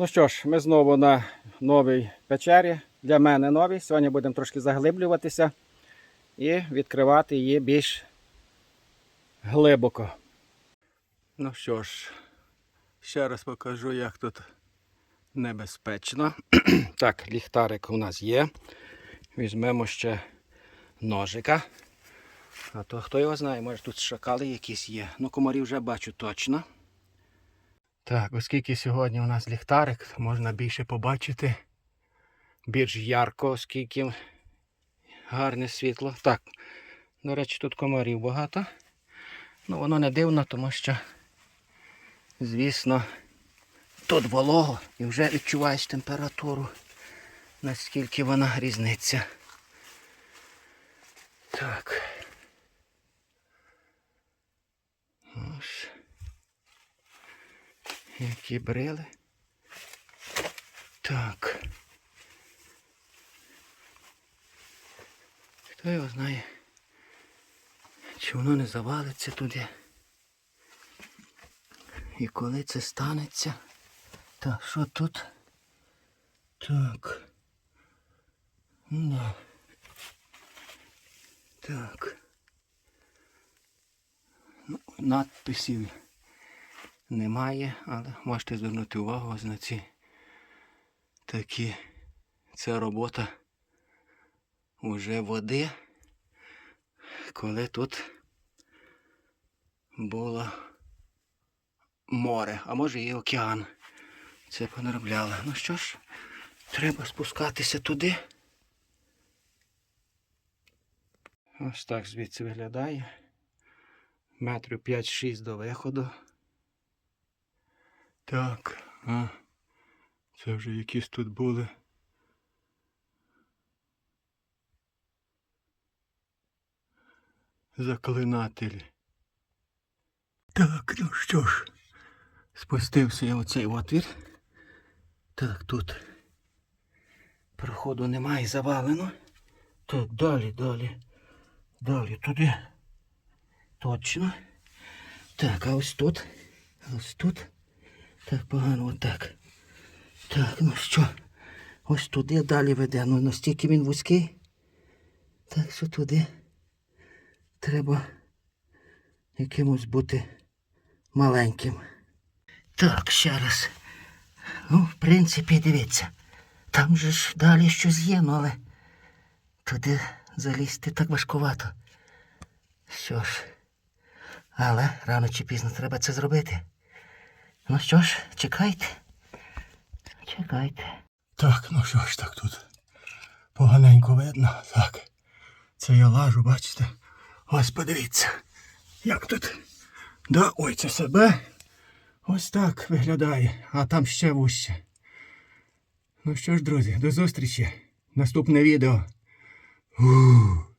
Ну що ж, ми знову на новій печері. Для мене новій. Сьогодні будемо трошки заглиблюватися і відкривати її більш глибоко. Ну що ж, ще раз покажу, як тут небезпечно. так, ліхтарик у нас є. Візьмемо ще ножика. А то хто його знає, може тут шакали якісь є. Ну, комарів вже бачу точно. Так, оскільки сьогодні у нас ліхтарик, можна більше побачити. Більш ярко, оскільки гарне світло. Так, до речі, тут комарів багато. Ну, воно не дивно, тому що, звісно, тут волого і вже відчуваєш температуру, наскільки вона різниця. Так. Ось. Які брили. Так. Хто його знає? Чи воно не завалиться туди? І коли це станеться? Так, що тут? Так. Ну. Так. Ну, надписів немає, але можете звернути увагу на ці такі. Це робота уже води, коли тут було море, а може і океан. Це понаробляло. Ну що ж, треба спускатися туди. Ось так звідси виглядає. Метрів 5-6 до виходу. Так, а це вже якісь тут були. Заклинателі. Так, ну що ж, спустився я в цей отвір. Так, тут проходу немає, завалено. Так, далі, далі. Далі туди. Точно. Так, а ось тут. Ось тут. Так, погано, отак. Так, ну що? Ось туди далі веде. Ну настільки він вузький. Так що туди треба якимось бути маленьким. Так, ще раз. Ну, в принципі, дивіться. Там же ж далі щось є, ну але туди залізти так важкувато. Що ж, але рано чи пізно треба це зробити. Ну що ж, чекайте. Чекайте. Так, ну що ж так тут поганенько видно. Так. Це я лажу, бачите? Ось подивіться, як тут. Да, ой, це себе. Ось так виглядає, а там ще вужче. Ну що ж, друзі, до зустрічі. Наступне відео. Ух.